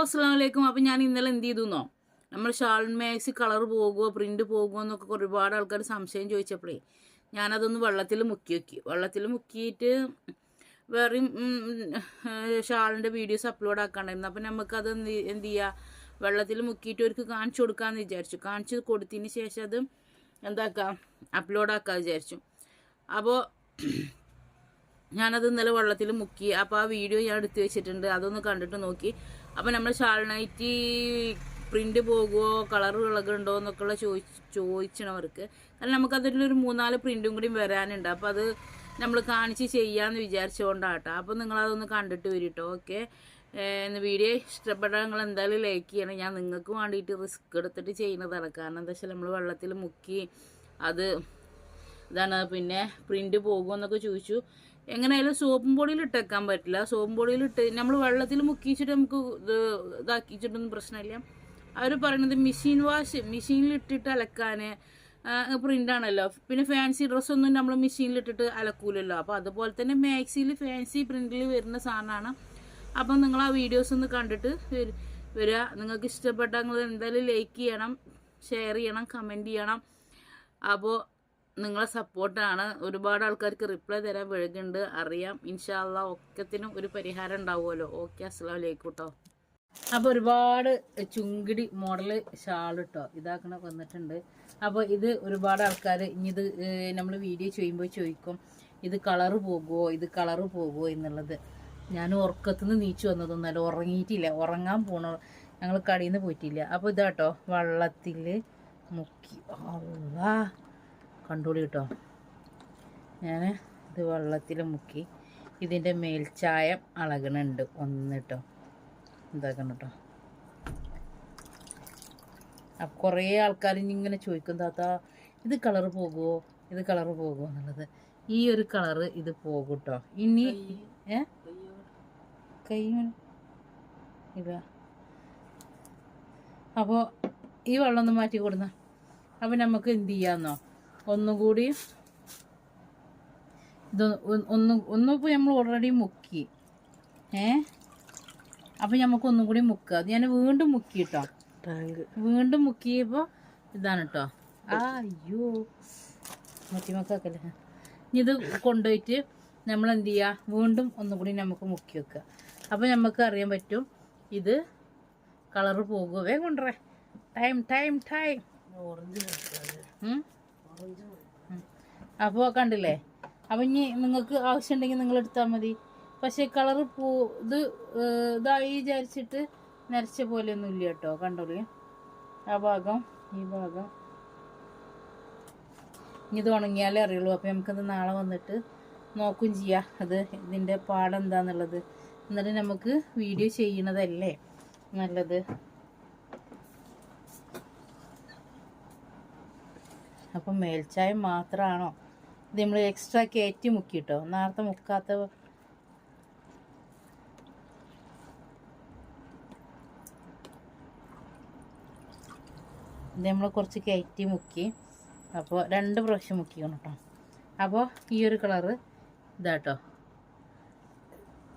അസ്സാം വലൈക്കും അപ്പം ഞാൻ ഇന്നലെ എന്ത് ചെയ്തു എന്നോ നമ്മൾ ഷാൾ മാക്സി കളർ പോകുമോ പ്രിന്റ് പോകുമോ എന്നൊക്കെ ഒരുപാട് ആൾക്കാർ സംശയം ചോദിച്ചപ്പോഴേ ഞാനതൊന്ന് വെള്ളത്തിൽ മുക്കി വെക്കി. വെള്ളത്തിൽ മുക്കിയിട്ട് വേറെയും ഷാളിന്റെ വീഡിയോസ് അപ്ലോഡ് ആക്കാണ്ടായിരുന്നു. അപ്പം നമുക്കത് എന്ത് എന്ത് ചെയ്യുക വെള്ളത്തിൽ മുക്കിയിട്ട് അവർക്ക് കാണിച്ചു കൊടുക്കാമെന്ന് വിചാരിച്ചു. കാണിച്ചു കൊടുത്തതിന് ശേഷം അത് എന്താക്കാം? അപ്ലോഡ് ആക്കാൻ വിചാരിച്ചു. അപ്പോൾ ഞാനത് ഇന്നലെ വെള്ളത്തിൽ മുക്കി. അപ്പോൾ ആ വീഡിയോ ഞാൻ എടുത്തു വെച്ചിട്ടുണ്ട്. അതൊന്ന് കണ്ടിട്ട് നോക്കി. അപ്പോൾ നമ്മൾ ഷാൾ പ്രിന്റ് പോകുമോ കളർ ഇളകുണ്ടോ എന്നൊക്കെയുള്ള ചോദിച്ച് അവർക്ക് കാരണം നമുക്കതിലൊരു മൂന്നാൽ പ്രിന്റും കൂടി വരാനുണ്ട്. അപ്പോൾ അത് നമ്മൾ കാണിച്ച് ചെയ്യാമെന്ന് വിചാരിച്ചുകൊണ്ടാട്ടോ അപ്പോൾ നിങ്ങളതൊന്ന് കണ്ടിട്ട് വരിട്ടോ. ഓക്കെ? എന്ന് വീഡിയോ ഇഷ്ടപ്പെട്ടാൽ നിങ്ങൾ എന്തായാലും ലൈക്ക് ചെയ്യണം. ഞാൻ നിങ്ങൾക്ക് വേണ്ടിയിട്ട് റിസ്ക് എടുത്തിട്ട് ചെയ്യുന്നതാണ്. കാരണം എന്താ വെച്ചാൽ നമ്മൾ വെള്ളത്തിൽ മുക്കി അത് ഇതാണ് പിന്നെ പ്രിന്റ് പോകുമെന്നൊക്കെ ചോദിച്ചു. എങ്ങനെയായാലും സോപ്പും പൊടിയിൽ ഇട്ടേക്കാൻ പറ്റില്ല. സോപ്പും പൊടിയിൽ ഇട്ട് നമ്മൾ വെള്ളത്തിൽ മുക്കിച്ചിട്ട് നമുക്ക് ഇത് ഇതാക്കിച്ചിട്ടൊന്നും പ്രശ്നമില്ല. അവർ പറയുന്നത് മെഷീൻ വാഷ് മെഷീനിൽ ഇട്ടിട്ട് അലക്കാൻ പ്രിന്റ് ആണല്ലോ. പിന്നെ ഫാൻസി ഡ്രസ്സൊന്നും നമ്മൾ മെഷീനിൽ ഇട്ടിട്ട് അലക്കൂലല്ലോ. അപ്പോൾ അതുപോലെ തന്നെ മാക്സിയിൽ ഫാൻസി പ്രിന്റിൽ വരുന്ന സാധനമാണ്. അപ്പം നിങ്ങൾ ആ വീഡിയോസ് ഒന്ന് കണ്ടിട്ട് വര- വരിക നിങ്ങൾക്ക് ഇഷ്ടപ്പെട്ട നിങ്ങൾ എന്തായാലും ലൈക്ക് ചെയ്യണം ഷെയർ ചെയ്യണം കമന്റ് ചെയ്യണം. അപ്പോൾ നിങ്ങളെ സപ്പോർട്ടാണ്. ഒരുപാട് ആൾക്കാർക്ക് റിപ്ലൈ തരാൻ വഴുകുന്നുണ്ട്. അറിയാം. ഇൻഷാല്ല ഒക്കത്തിനും ഒരു പരിഹാരം ഉണ്ടാവുമല്ലോ. ഓക്കെ അസ്സാം വലൈക്കും കേട്ടോ അപ്പോൾ ഒരുപാട് ചുങ്കിടി മോഡൽ ഷാൾ കേട്ടോ ഇതാക്കണ വന്നിട്ടുണ്ട്. അപ്പോൾ ഇത് ഒരുപാട് ആൾക്കാർ ഇനി ഇത് നമ്മൾ വീഡിയോ ചെയ്യുമ്പോൾ ചോദിക്കും ഇത് കളറ് പോകുമോ ഇത് കളറ് പോകുമോ എന്നുള്ളത്. ഞാൻ ഉറക്കത്തുനിന്ന് നീച്ചു വന്നതൊന്നല്ല ഉറങ്ങിയിട്ടില്ല. ഉറങ്ങാൻ പോണ ഞങ്ങൾ കടയിൽ നിന്ന് പോയിട്ടില്ല. അപ്പോൾ ഇതാട്ടോ വള്ളത്തിൽ മുക്കി. അള്ളാ. കണ്ടോളി കേട്ടോ ഞാൻ ഇത് വെള്ളത്തിൽ മുക്കി ഇതിന്റെ മേൽച്ചായം അളകണുണ്ട്. ഒന്ന് കേട്ടോ ഇതാക്കണം കേട്ടോ അപ്പം കുറേ ആൾക്കാർ ഇങ്ങനെ ചോദിക്കും താത്ത ഇത് കളറ് പോകുമോ ഇത് കളറ് പോകുമോ എന്നുള്ളത്. ഈ ഒരു കളറ് ഇത് പോകും കേട്ടോ ഇനി ഏ? കൈ ഇല്ല അപ്പോൾ ഈ വെള്ളം ഒന്ന് മാറ്റി കൊടുന്ന. അപ്പം നമുക്ക് എന്ത് ചെയ്യാന്നോ? ഒന്നും കൂടി ഇത് ഒന്ന് ഒന്നിപ്പോൾ നമ്മൾ ഓൾറെഡി മുക്കി. ഏ? അപ്പം നമുക്ക് ഒന്നും കൂടി മുക്കുക അത് ഞാൻ വീണ്ടും മുക്കി കേട്ടോ വീണ്ടും മുക്കിയപ്പോൾ ഇതാണ് കേട്ടോ ആ അയ്യോ. മറ്റിമക്കല്ലേ ഇനി ഇത് കൊണ്ടുപോയിട്ട് നമ്മൾ എന്ത് ചെയ്യുക വീണ്ടും ഒന്നും കൂടി നമുക്ക് മുക്കി വെക്കുക. അപ്പോൾ നമുക്ക് അറിയാൻ പറ്റും ഇത് കളറ് വേഗം കൊണ്ടുവരേ ടൈം ടൈം ടൈം ഓറഞ്ച് അപ്പോൾ കണ്ടില്ലേ? അപ്പം ഇനി നിങ്ങൾക്ക് ആവശ്യമുണ്ടെങ്കിൽ നിങ്ങൾ എടുത്താൽ മതി. പക്ഷേ കളറ് പോ ഇത് ഇതായി വിചാരിച്ചിട്ട് നരച്ച പോലെയൊന്നും ഇല്ല കേട്ടോ കണ്ടോളി. ആ ഭാഗം ഈ ഭാഗം. ഇനി ഇത് ഉണങ്ങിയാലേ അറിയുള്ളൂ. അപ്പൊ നമുക്കത് നാളെ വന്നിട്ട് നോക്കും ചെയ്യാം. അത് ഇതിന്റെ പാടെന്താന്നുള്ളത്. എന്നിട്ട് നമുക്ക് വീഡിയോ ചെയ്യണതല്ലേ നല്ലത്. അപ്പം മേൽച്ചായം മാത്രമാണോ ഇത് നമ്മൾ എക്സ്ട്രാ കയറ്റി മുക്കിട്ടോ? നേരത്തെ മുക്കാത്ത ഇത് നമ്മൾ കുറച്ച് കയറ്റി മുക്കി. അപ്പോൾ രണ്ട് പ്രാവശ്യം മുക്കിക്കണം കേട്ടോ അപ്പോൾ ഈ ഒരു കളറ് ഇതാട്ടോ.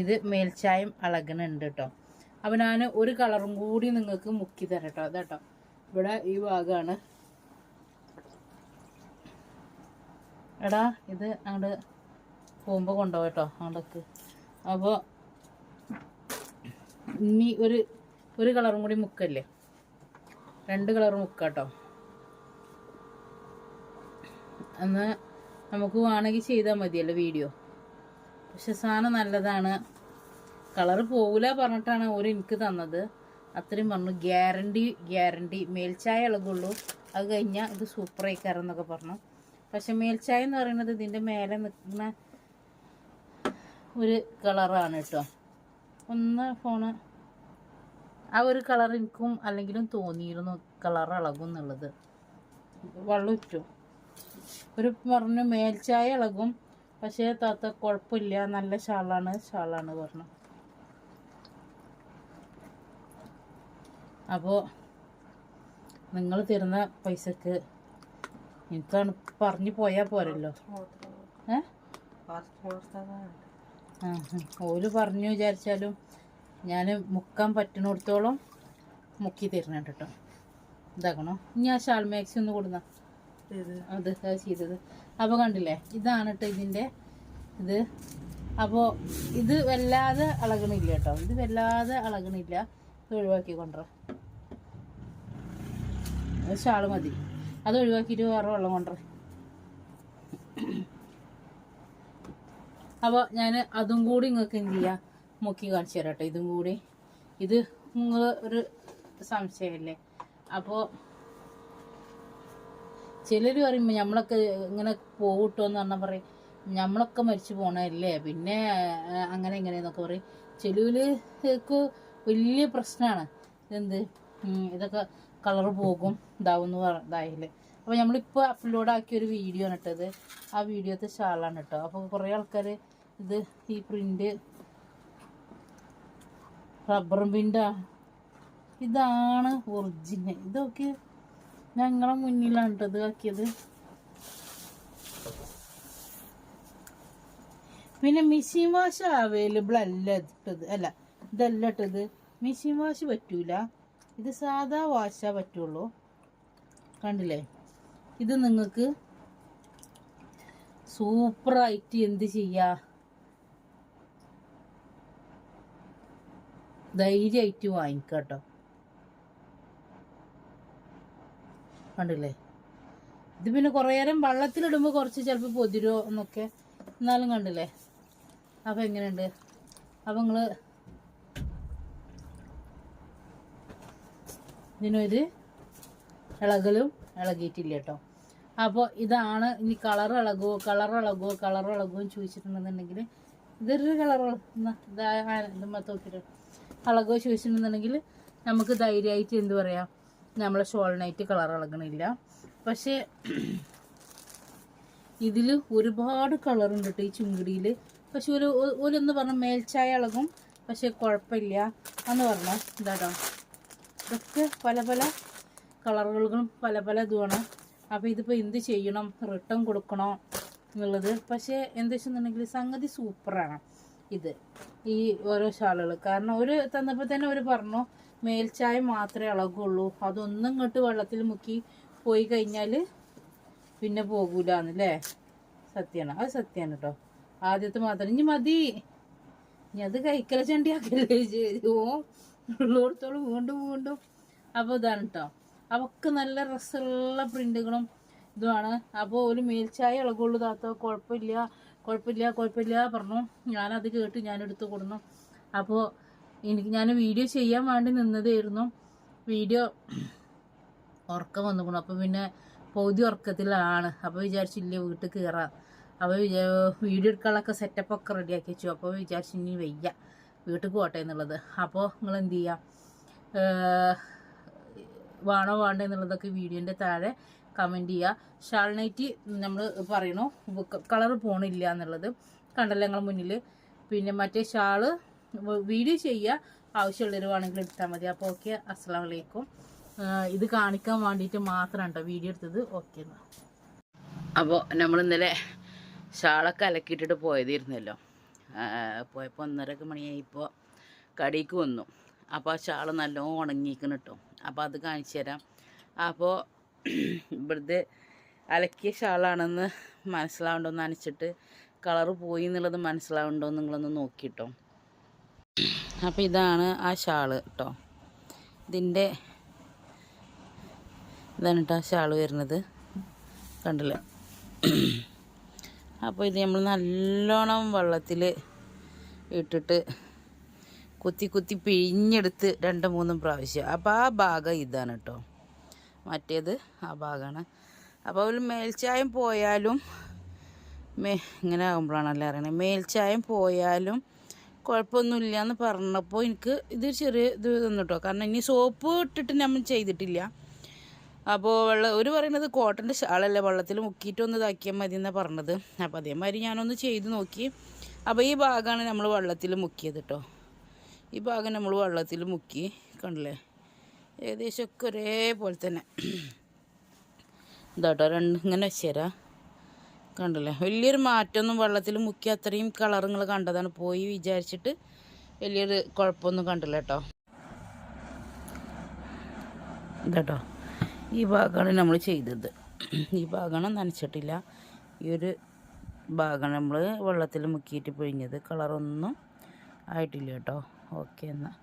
ഇത് മേൽച്ചായം അളകണുണ്ട് കേട്ടോ അപ്പോൾ ഞാൻ ഒരു കളറും കൂടി നിങ്ങൾക്ക് മുക്കി തരട്ടോ. കേട്ടോ ഇവിടെ ഈ ഭാഗമാണ് എടാ ഇത് അങ്ങോട്ട് പോകുമ്പോൾ കൊണ്ടുപോകാം കേട്ടോ അങ്ങോട്ടേക്ക് അപ്പോൾ ഇനി ഒരു ഒരു കളറും കൂടി മുക്കല്ലേ? രണ്ട് കളർ മുക്കാട്ടോ. എന്നാൽ നമുക്ക് വേണമെങ്കിൽ ചെയ്താൽ മതിയല്ലോ വീഡിയോ. പക്ഷെ സാധനം നല്ലതാണ്. കളറ് പോകില്ല പറഞ്ഞിട്ടാണ് ഒരു എനിക്ക് തന്നത്. അത്രയും പറഞ്ഞു. Guarantee guarantee. മേൽച്ചായ ഇളകുള്ളൂ. അത് കഴിഞ്ഞാൽ ഇത് സൂപ്പർ ആയിക്കാരെന്നൊക്കെ പറഞ്ഞു. പക്ഷെ മേൽച്ചായ എന്ന് പറയുന്നത് ഇതിന്റെ മേലെ നിൽക്കുന്ന ഒരു കളറാണ് കേട്ടോ. ഒന്ന് ഫോണ് ആ ഒരു കളർ എനിക്കും അല്ലെങ്കിലും തോന്നിയിരുന്നു കളർ ഇളകും എന്നുള്ളത്. വെള്ളം ഒരു പറഞ്ഞു മേൽച്ചായ ഇളകും. പക്ഷേ താത്ത കുഴപ്പമില്ല നല്ല ഷാളാണ് ഷാളാണ് പറഞ്ഞു. അപ്പോൾ നിങ്ങൾ തരുന്ന പൈസക്ക് എനിക്കാണ് പറഞ്ഞു പോയാ പോരല്ലോ. ഏ. ഓൽ പറഞ്ഞു വിചാരിച്ചാലും ഞാൻ മുക്കാൻ പറ്റുന്നിടത്തോളം മുക്കി തരുന്നുണ്ട് കേട്ടോ ഇതാക്കണോ? ഇനി ആ ഷാൾ മാക്സി ഒന്ന് കൊടുന്ന. അത് ചെയ്തത്. അപ്പോൾ കണ്ടില്ലേ? ഇതാണ് കേട്ടോ ഇതിന്റെ ഇത്. അപ്പോൾ ഇത് വല്ലാതെ ഇളകണില്ല കേട്ടോ ഇത് വല്ലാതെ ഇളകണില്ല ഇത് ഒഴിവാക്കി കൊണ്ടുവരാം ഷാൾ ഷാൾ മതി. അത് ഒഴിവാക്കിയിട്ട് വേറെ വെള്ളം കൊണ്ടുവരും. അപ്പോൾ ഞാൻ അതും കൂടി നിങ്ങൾക്ക് എന്ത് ചെയ്യാം? മുക്കി കാണിച്ചു തരാം ഇതും കൂടി. ഇത് നിങ്ങൾ ഒരു സംശയമല്ലേ അപ്പോൾ ചിലർ പറയുമ്പോൾ നമ്മളൊക്കെ ഇങ്ങനെ പോകട്ടോ എന്ന് പറഞ്ഞാൽ പറയും നമ്മളൊക്കെ മരിച്ചു പോണല്ലേ പിന്നെ അങ്ങനെ ഇങ്ങനെ എന്നൊക്കെ പറയും. ചെലുവിലേക്ക് വലിയ പ്രശ്നമാണ് എന്ത് ഇതൊക്കെ കളർ പോകും ഇതാവും എന്ന് അപ്പോൾ നമ്മളിപ്പോൾ അപ്ലോഡ് ആക്കിയ ഒരു വീഡിയോ ആണ് ഇട്ടത്. ആ വീഡിയോത്തെ ഷാളാണ് കേട്ടോ. അപ്പോൾ കുറേ ആൾക്കാർ ഇത് ഈ പ്രിന്റ് റബ്ബർ പ്രിന്റാണ് ഇതാണ് ഒറിജിനൽ ഇതൊക്കെ ഞങ്ങളെ മുന്നിലാണ് ട്ടോ ഇത് ആക്കിയത്. പിന്നെ മിഷീൻ വാഷ് അവൈലബിൾ അല്ല ഇട്ടത്. അല്ല ഇതല്ല ഇട്ടത്. മിഷീൻ വാഷ് പറ്റൂല. ഇത് സാധാ വാശാ പറ്റുള്ളൂ. കണ്ടില്ലേ? ഇത് നിങ്ങൾക്ക് സൂപ്പറായിട്ട് എന്ത് ചെയ്യാ? ധൈര്യമായിട്ട് വാങ്ങിക്കാം കേട്ടോ കണ്ടില്ലേ? ഇത് പിന്നെ കുറേ നേരം വെള്ളത്തിലിടുമ്പോൾ കുറച്ച് ചിലപ്പോൾ പൊതിരോ എന്നൊക്കെ. എന്നാലും കണ്ടില്ലേ? അപ്പം എങ്ങനെയുണ്ട്? അപ്പം നിങ്ങൾ ഇതിനൊരു ഇളകലും ഇളകിയിട്ടില്ല കേട്ടോ. അപ്പോൾ ഇതാണ് ഇനി കളർ ഇളകുമോ കളർ ഇളകുമോ കളർ ഇളകുമോ ചോദിച്ചിട്ടുണ്ടെന്നുണ്ടെങ്കിൽ ഇതൊരു കളർ ഇതുമ്മ നോക്കിയിട്ട് ഇളകുമോ ചോദിച്ചിട്ടുണ്ടെന്നുണ്ടെങ്കിൽ നമുക്ക് ധൈര്യമായിട്ട് എന്ത് പറയാം നമ്മളെ ഷോളിനായിട്ട് കളർ ഇളകണില്ല. പക്ഷേ ഇതിൽ ഒരുപാട് കളറുണ്ട് കേട്ടോ ഈ ചുങ്കിടിയിൽ പക്ഷെ ഒരു ഒരു ഒരൊന്ന് പറഞ്ഞ മേൽച്ചായ ഇളകും പക്ഷെ കുഴപ്പമില്ല. എന്ന് പറഞ്ഞു ഇതാട്ടോ. ഇതൊക്കെ പല പല കളറുകളും പല പല ഇതുമാണ് അപ്പോൾ ഇതിപ്പോൾ എന്ത് ചെയ്യണം? റിട്ടേൺ കൊടുക്കണോ എന്നുള്ളത്. പക്ഷേ എന്താ സംഗതി സൂപ്പറാണ് ഇത്. ഈ ഓരോ ഷാളുകൾ കാരണം ഒരു തന്നപ്പോൾ തന്നെ അവർ പറഞ്ഞു മേൽച്ചായ മാത്രമേ ഇളകുള്ളൂ അതൊന്നും ഇങ്ങോട്ട് വെള്ളത്തിൽ മുക്കി പോയി കഴിഞ്ഞാൽ പിന്നെ പോകൂല എന്നല്ലേ സത്യമാണ് അത് സത്യമാണ് കേട്ടോ ആദ്യത്തെ മാത്രം. ഇനി മതി. ഇനി അത് കൈക്കല ചണ്ടിയാക്കല്ലേ ചെയ്തു ഉള്ളിടത്തോളം വീണ്ടും വീണ്ടും. അപ്പോൾ ഇതാണ് കേട്ടോ അവക്ക് നല്ല രസമുള്ള പ്രിന്റുകളും ഇതുമാണ്. അപ്പോൾ ഒരു മേൽച്ചായ ഇളകുള്ളൂ താത്ത. കുഴപ്പമില്ല. കുഴപ്പമില്ല കുഴപ്പമില്ല പറഞ്ഞു. ഞാനത് കേട്ട് ഞാൻ എടുത്ത് കൊടുന്നു. അപ്പോൾ എനിക്ക് ഞാൻ വീഡിയോ ചെയ്യാൻ വേണ്ടി നിന്നതായിരുന്നു. വീഡിയോ ഉറക്കം വന്നുകൊണ്ടു അപ്പോൾ പിന്നെ പൗതി ഉറക്കത്തിലാണ്. അപ്പോൾ വിചാരിച്ചില്ല വീട്ടിൽ കയറാം അപ്പോൾ വീഡിയോ എടുക്കാനുള്ളൊക്കെ സെറ്റപ്പൊക്കെ റെഡിയാക്കി വെച്ചു. അപ്പോൾ വിചാരിച്ചു ഇനി വയ്യ. വീട്ടിൽ പോട്ടെ എന്നുള്ളത്. അപ്പോൾ നിങ്ങൾ എന്ത് ചെയ്യുക വേണോ വേണ്ടോ എന്നുള്ളതൊക്കെ വീഡിയോന്റെ താഴെ കമന്റ് ചെയ്യുക ഷാൾ നൈറ്റ് നമ്മൾ പറയണു കളർ പോണില്ല എന്നുള്ളത്. കണ്ടല്ലോ ഞങ്ങൾ മുന്നിൽ പിന്നെ മറ്റേ ഷാൾ വീഡിയോ ചെയ്യുക ആവശ്യമുള്ളവർ വേണമെങ്കിൽ എടുത്താൽ മതി. അപ്പോൾ ഓക്കെ അസ്സാം വലൈക്കും ഇത് കാണിക്കാൻ വേണ്ടിയിട്ട് മാത്രം കേട്ടോ വീഡിയോ എടുത്തത്. ഓക്കെ എന്നാൽ അപ്പോൾ നമ്മൾ ഇന്നലെ ഷാളൊക്കെ അലക്കിയിട്ടിട്ട് പോയതായിരുന്നല്ലോ. പോയപ്പോൾ ഒന്നരക്ക് മണിയായിപ്പോൾ കടിക്ക് വന്നു. അപ്പോൾ ആ ഷാൾ നല്ലോണം ഉണങ്ങിയിരിക്കണം കേട്ടോ അപ്പോൾ അത് കാണിച്ചു തരാം. അപ്പോൾ ഇവിടുത്തെ അലക്കിയ ഷാളാണെന്ന് മനസ്സിലാവണ്ടോ എന്ന് നനച്ചിട്ട് കളറ് പോയി എന്നുള്ളത് മനസ്സിലാവുണ്ടോ നിങ്ങളൊന്ന് നോക്കിട്ടോ അപ്പോൾ ഇതാണ് ആ ഷാൾ കേട്ടോ ഇതിന്റെ ഇതാണ് കേട്ടോ ആ ഷാൾ വരുന്നത്. കണ്ടില്ലേ? അപ്പോൾ ഇത് നമ്മൾ നല്ലോണം വെള്ളത്തിൽ ഇട്ടിട്ട് കുത്തി കുത്തി പിഴിഞ്ഞെടുത്ത് രണ്ട് മൂന്നും പ്രാവശ്യം. അപ്പോൾ ആ ഭാഗം ഇതാണ് കേട്ടോ. മറ്റേത് ആ ഭാഗമാണ് അപ്പോൾ ഒരു മേൽച്ചായം പോയാലും മേ ഇങ്ങനെ ആകുമ്പോഴാണല്ലോ അറിയണത് മേൽച്ചായം പോയാലും കുഴപ്പമൊന്നുമില്ല എന്ന് പറഞ്ഞപ്പോൾ എനിക്ക് ഇത് ചെറിയ ഇത് തന്നു കേട്ടോ. കാരണം ഇനി സോപ്പ് ഇട്ടിട്ട് നമ്മൾ ചെയ്തിട്ടില്ല. അപ്പോൾ വെള്ളം ഒരു പറയുന്നത് കോട്ടന്റെ ഷാളല്ലേ വെള്ളത്തിൽ മുക്കിയിട്ടൊന്ന് ഇതാക്കിയാൽ മതി എന്നാണ് പറഞ്ഞത്. അപ്പോൾ അതേമാതിരി ഞാനൊന്ന് ചെയ്ത് നോക്കി. അപ്പോൾ ഈ ഭാഗമാണ് നമ്മൾ വെള്ളത്തിൽ മുക്കിയത് കേട്ടോ ഈ ഭാഗം നമ്മൾ വെള്ളത്തിൽ മുക്കി കണ്ടില്ലേ? ഏകദേശമൊക്കെ ഒരേപോലെ തന്നെ. ഇതാട്ടോ രണ്ട് ഇങ്ങനെ വെച്ചേരാ കണ്ടില്ലേ? വലിയൊരു മാറ്റമൊന്നും വെള്ളത്തിൽ മുക്കി അത്രയും കളറുകൾ കണ്ടതാണ്. പോയി വിചാരിച്ചിട്ട് വലിയൊരു കുഴപ്പമൊന്നും കണ്ടില്ല കേട്ടോ ഇതാട്ടോ ഈ ഭാഗമാണ് നമ്മൾ ചെയ്തത്. ഈ ഭാഗമാണ് നനച്ചിട്ടില്ല. ഈ ഒരു ഭാഗമാണ് നമ്മൾ വെള്ളത്തിൽ മുക്കിയിട്ട് പിഴിഞ്ഞത്. കളറൊന്നും ആയിട്ടില്ല കേട്ടോ. ഓക്കെ എന്നാൽ